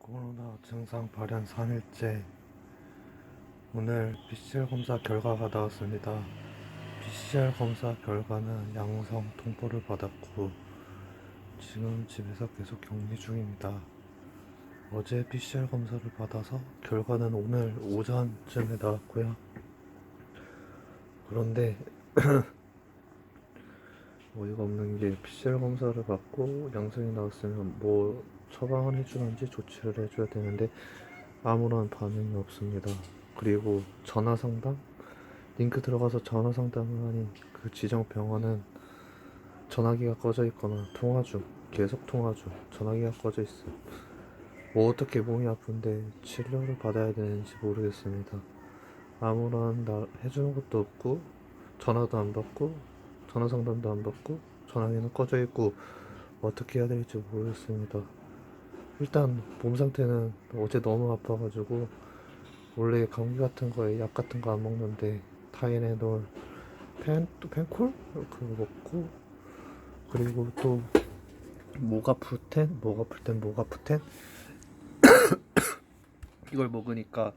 코로나 증상 발현 3일째 오늘 PCR 검사 결과가 나왔습니다. PCR 검사 결과는 양성 통보를 받았고 지금 집에서 계속 격리 중입니다. 어제 PCR 검사를 받아서 결과는 오늘 오전쯤에 나왔고요. 그런데 어이가 없는 게 PCR 검사를 받고 양성이 나왔으면 뭐 처방을 해주는지 조치를 해줘야 되는데 아무런 반응이 없습니다. 그리고 전화 상담 링크 들어가서 전화 상담을 하니 그 지정 병원은 전화기가 꺼져 있거나 통화 중 계속 통화 중 전화기가 꺼져 있어. 뭐 어떻게 몸이 아픈데 치료를 받아야 되는지 모르겠습니다. 아무런 나 해주는 것도 없고 전화도 안 받고 전화 상담도 안 받고 전화기는 꺼져 있고 어떻게 해야 될지 모르겠습니다. 일단 몸 상태는 어제 너무 아파가지고 원래 감기 같은 거에 약 같은 거 안 먹는데 타이레놀, 펜, 또 펜콜? 그거 먹고 그리고 또 목 아플 땐, 목 아플 땐 목 아플 땐 이걸 먹으니까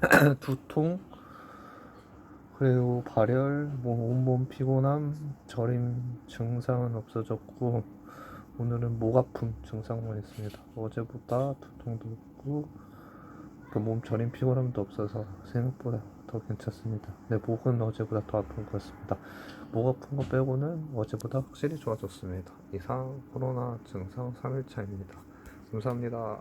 두통 그리고 발열, 뭐 온몸 피곤함, 저림 증상은 없어졌고 오늘은 목 아픔 증상만 있습니다. 어제보다 두통도 없고 그몸 저림 피곤함도 없어서 생각보다 더 괜찮습니다. 내 목은 어제보다 더 아픈 것 같습니다. 목 아픈 거 빼고는 어제보다 확실히 좋아졌습니다. 이상 코로나 증상 3일차입니다. 감사합니다.